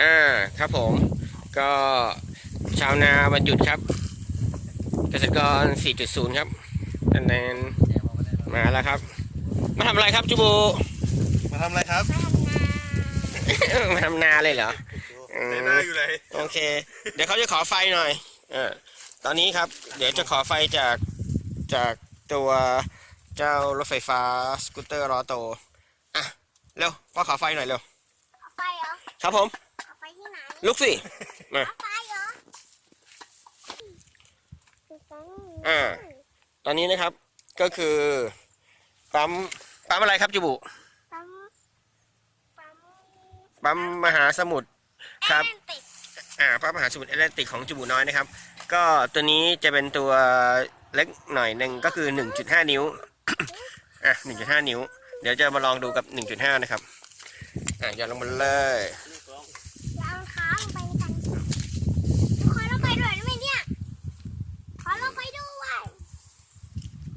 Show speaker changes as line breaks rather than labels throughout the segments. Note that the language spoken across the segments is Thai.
อ่าครับผม ก็ชาวนาวันหยุดครับ เกษตรกร 4.0 ครับนันแนนมาแล้วครับ มาทำอะไรครับจูบู
มาทำอะไรครับ
มาทำนาเลยเหรออืม
หน้าอยู่เลย
โอเค เดี๋ยวเขาจะขอไฟหน่อยเออตอนนี้ครับ เดี๋ยวจะขอไฟจากจากตัวเจ้ารถไฟฟ้าสกูตเตอร์รอโตอะเร็วพ่อขอไฟหน่อยเร็ว
เอาไปเหรอ
ครับผม ลุกสิ มา
เอาไปเหรอ
อ่า ตอนนี้นะครับ ก็คือ ปั๊ม ปั๊มอะไรครับจูบุ
ปั๊ม ปั๊ม
ปั๊มมหาสมุทรครับ
แอนติก
อ่า ปั๊มมหาสมุทรแอตแลนติกของจูบุน้อยนะครับ ก็ตัวนี้จะเป็นตัวเล็กหน่อยหนึ่งก็คือ 1.5 นิ้ว อะ 1.5 นิ้ว เดี๋ยวจะมาลองดูกับ 1.5 นะครับ อะหย่อนลงมาเลย
เราเอาขาลงไปกันขอลงไปด้วยได้ไหมเนี่ยขอลงไปด้วย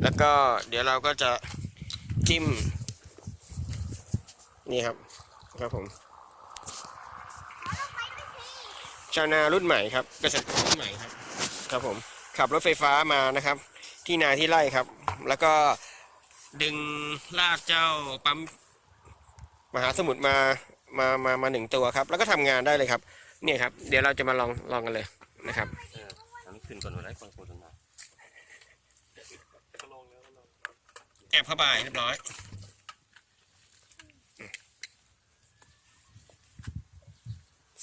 แล้วก็เดี๋ยวเราก็จะจิ้ม นี่ครับครับผม
ขอลงไปด้วยสิ
ชาวนารุ่นใหม่ครับเกษตรกรรุ่นใหม่ครับ ครับผมขับรถไฟฟ้ามานะครับ ที่นาที่ไร่ครับ แล้วก็ดึงลากเจ้าปั๊มมหาสมุทรมามามามาหนึ่งตัวครับ แล้วก็ทำงานได้เลยครับ เนี่ยครับ เดี๋ยวเราจะมาลองลองกันเลยนะครับ
ทำขึ้นก่อนวันไหนโฆษณา
แอบเข้าไปเรียบร้อย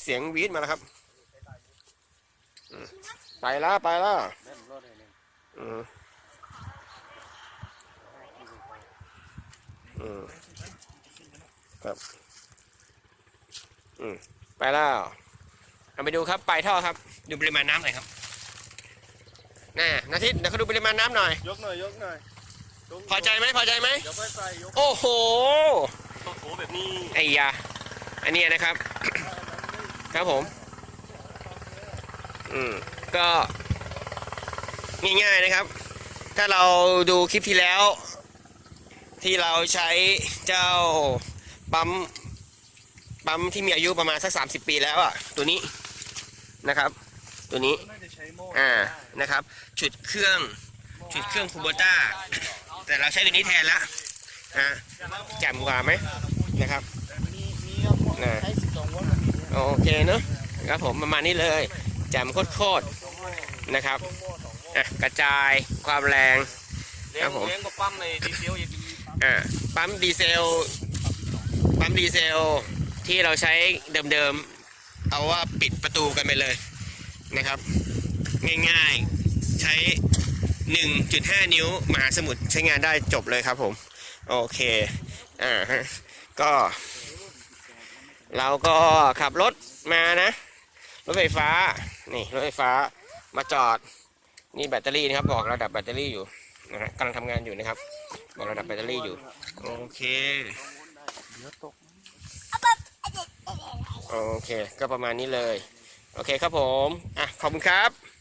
เสียงวีดมาแล้วครับไปแล้วไปแล้วอืมอืมครับอืมไปแล้วเอาไปดูครับปลายท่อครับ ดูปริมาณน้ำหน่อยครับน่านาทิตเดี๋ยวเขาดูปริมาณน้ำหน่อย
ยกหน่อย ยกหน่อย
พอใจไหมพอใจไหม
เดี๋ยวค่อยใส่ยก
โอ้โห
โอ้โหแบบนี้
ไอ้ยาอันเนี้ยนะครับ ครับผม อืมก็ง่ายๆนะครับ ถ้าเราดูคลิปที่แล้ว ที่เราใช้เจ้าปั๊มปั๊มที่มีอายุประมาณสัก 30 ปีแล้วอะ ตัวนี้นะครับ ตัวนี้
น่าจะใช้โม่
อ่า นะครับ ฉุดเครื่อง ฉุดเครื่องคูโบต้า แต่เราใช้ตัวนี้แทนละอ่าแจ่มกว่าไหมนะครับ
โม่
น่ะ
ใช้สิบสองวัตต์
โอเคเนอะครับผมประมาณนี้เลยแจ่มโคตรๆนะครับอะกระจายความแรงครับผม
ปั๊มดีเซล
อ่าปั๊มดีเซลปั๊มดีเซลที่เราใช้เดิมๆ เอาว่าปิดประตูกันไปเลยนะครับ ง่ายๆ ใช้ 1.5 นิ้วมหาสมุทรใช้งานได้จบเลยครับผม โอเค อ่าฮะ ก็ เราก็ขับรถมานะ รถไฟฟ้า นี่ รถไฟฟ้ามาจอด นี่แบตเตอรี่นะครับ บอกระดับแบตเตอรี่อยู่นะฮะกำลังทำงานอยู่นะครับ บอกระดับแบตเตอรี่อยู่ โอเคโอเค ก็ประมาณนี้เลย โอเคครับผม อะ ขอบคุณครับ